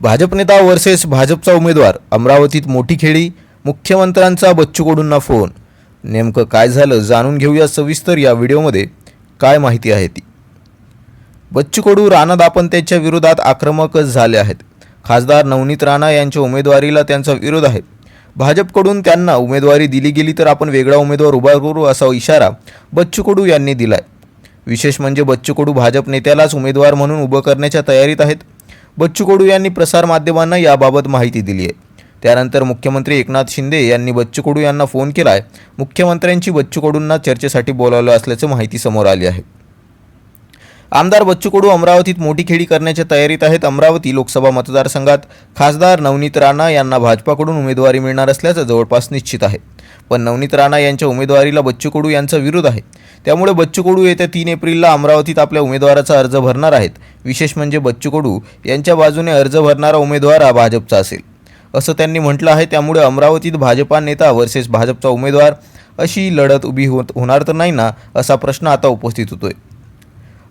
भाजप नेता वर्सेस भाजपचा उमेदवार अमरावतीत मोठी खेळी मुख्यमंत्र्यांचा बच्चू कडूंना फोन. नेमकं काय झालं जाणून घेऊया सविस्तर या व्हिडिओमध्ये. काय माहिती आहे ती? बच्चू कडू राणा दापंत्याच्या विरोधात आक्रमकच झाले आहेत. खासदार नवनीत राणा यांच्या उमेदवारीला त्यांचा विरोध आहे. भाजपकडून त्यांना उमेदवारी दिली गेली तर आपण वेगळा उमेदवार उभा करू असा इशारा बच्चू कडू यांनी दिलाय. विशेष म्हणजे बच्चू कडू भाजप नेत्यालाच उमेदवार म्हणून उभं करण्याच्या तयारीत आहेत. बच्चू कडू यांनी प्रसारमाध्यमांना याबाबत माहिती दिली आहे. त्यानंतर मुख्यमंत्री एकनाथ शिंदे यांनी बच्चू कडू यांना फोन केला आहे मुख्यमंत्र्यांची बच्चू कडूंना चर्चेसाठी बोलावलं असल्याचं माहिती समोर आली आहे. आमदार बच्चू कडू अमरावतीत मोठी खेळी करण्याच्या तयारीत आहेत. अमरावती लोकसभा मतदारसंघात खासदार नवनीत राणा यांना भाजपाकडून उमेदवारी मिळणार असल्याचं जवळपास निश्चित आहे. पण नवनीत राणा यांच्या उमेदवारीला बच्चू कडू यांचा विरोध आहे. त्यामुळे बच्चू कडू येत्या तीन एप्रिलला अमरावतीत आपल्या उमेदवाराचा अर्ज भरणार आहेत. विशेष म्हणजे बच्चू कडू यांच्या बाजूने अर्ज भरणारा उमेदवार हा भाजपचा असेल. असं त्यांनी म्हटलं आहे. त्यामुळे अमरावतीत भाजपा नेता वर्सेस भाजपचा उमेदवार अशी लढत उभी होत होणार तर नाही ना असा प्रश्न आता उपस्थित होतोय.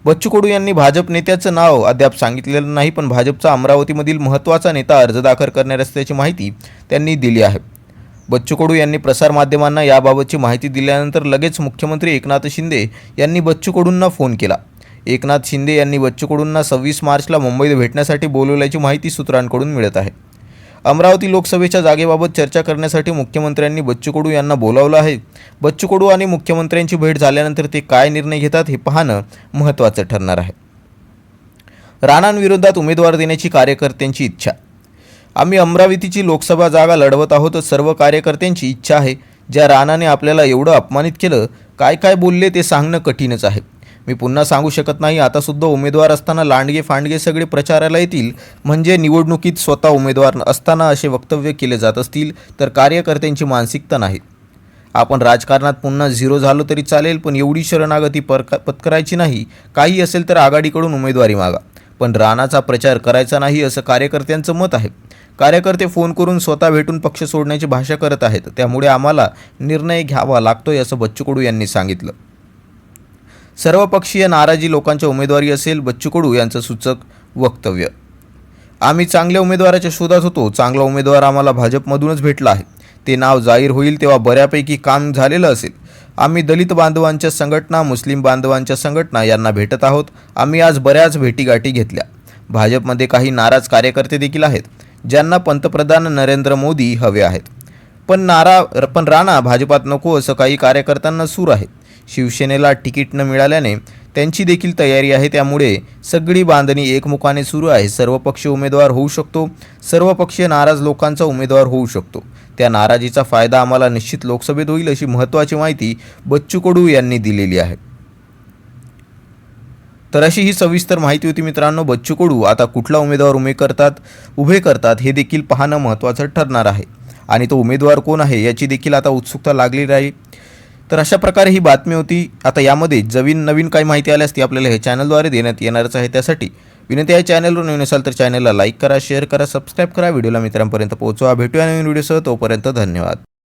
बच्चू कडू यांनी भाजप नेत्याचं नाव अद्याप सांगितलेलं नाही पण भाजपचा अमरावतीमधील महत्त्वाचा नेता अर्ज दाखल करणार असल्याची माहिती त्यांनी दिली आहे. बच्चू कडू यांनी प्रसारमाध्यमांना याबाबतची माहिती दिल्यानंतर लगेच मुख्यमंत्री एकनाथ शिंदे यांनी बच्चू कडूंना फोन केला. एकनाथ शिंदे यांनी बच्चू कडूंना सव्वीस मार्चला मुंबईत भेटण्यासाठी बोलवल्याची माहिती सूत्रांकडून मिळत आहे. अमरावती लोकसभेच्या जागेबाबत चर्चा करण्यासाठी मुख्यमंत्र्यांनी बच्चू कडू यांना बोलावलं आहे. बच्चू कडू आणि मुख्यमंत्र्यांची भेट झाल्यानंतर ते काय निर्णय घेतात हे पाहणं महत्त्वाचं ठरणार आहे. राणांविरोधात उमेदवार देण्याची कार्यकर्त्यांची इच्छा. आम्ही अमरावतीची लोकसभा जागा लढवत आहोत सर्व कार्यकर्त्यांची इच्छा आहे. ज्या राणाने आपल्याला एवढं अपमानित केलं काय काय बोलले ते सांगणं कठीणच आहे. मी पुन्हा सांगू शकत नाही. आतासुद्धा उमेदवार असताना लांडगे फांडगे सगळे प्रचाराला येतील. म्हणजे निवडणुकीत स्वतः उमेदवार असताना असे वक्तव्य केले जात असतील तर कार्यकर्त्यांची मानसिकता नाही. आपण राजकारणात पुन्हा झिरो झालो तरी चालेल पण एवढी शरणागती परक पत्करायची नाही. काही असेल तर आघाडीकडून उमेदवारी मागा. पण राणाचा प्रचार करायचा नाही असं कार्यकर्त्यांचं मत आहे. कार्यकर्ते फोन करून स्वतः भेटून पक्ष सोडण्याची भाषा करत आहेत. त्यामुळे आम्हाला निर्णय घ्यावा लागतोय असं बच्चू कडू यांनी सांगितलं. सर्वपक्षीय नाराजी लोकांच्या उमेदवारी असेल बच्चू कडू यांचं सूचक वक्तव्य. आम्ही चांगल्या उमेदवाराच्या शोधात होतो चांगला उमेदवार आम्हाला भाजपमधूनच भेटला आहे. ते नाव जाहीर होईल तेव्हा बऱ्यापैकी काम झालेलं असेल. आम्ही दलित बांधवांच्या संघटना मुस्लिम बांधवांच्या संघटना यांना भेटत आहोत. आम्ही आज बऱ्याच भेटीगाठी घेतल्या. भाजपमध्ये काही नाराज कार्यकर्ते देखील आहेत ज्यांना पंतप्रधान नरेंद्र मोदी हवे आहेत. पण नारा पण राणा भाजपात नको असं काही कार्यकर्त्यांना सूर आहे. शिवसेनेला तिकीट न मिळाल्याने त्यांची देखील तयारी आहे. त्यामुळे सगळी बांधणी एकमुखाने सुरू आहे. सर्वपक्षीय उमेदवार होऊ शकतो. सर्वपक्षीय नाराज लोकांचा उमेदवार होऊ शकतो. त्या नाराजीचा फायदा आम्हाला निश्चित लोकसभेत होईल अशी महत्त्वाची माहिती बच्चू कडू यांनी दिलेली आहे. तर अशी ही सविस्तर माहिती होती मित्रांनो. बच्चू कडू आता कुठला उमेदवार उमे करतात उभे करतात हे देखील पाहणं महत्त्वाचं ठरणार आहे. आणि तो उमेदवार कोण आहे याची देखील आता उत्सुकता लागली राहील तर अशा प्रकारे ही बातमी होती. आता यामध्ये जवीन नवीन काही माहिती आल्यास ती आपल्याला हे चॅनलद्वारे देण्यात येणारच आहे. त्यासाठी विनंती आहे चॅनलवर नवीन असाल तर चॅनलला लाईक करा शेअर करा सबस्क्राईब करा. व्हिडिओला मित्रांपर्यंत पोहोचवा. भेटूया नवीन व्हिडिओसह. तोपर्यंत धन्यवाद.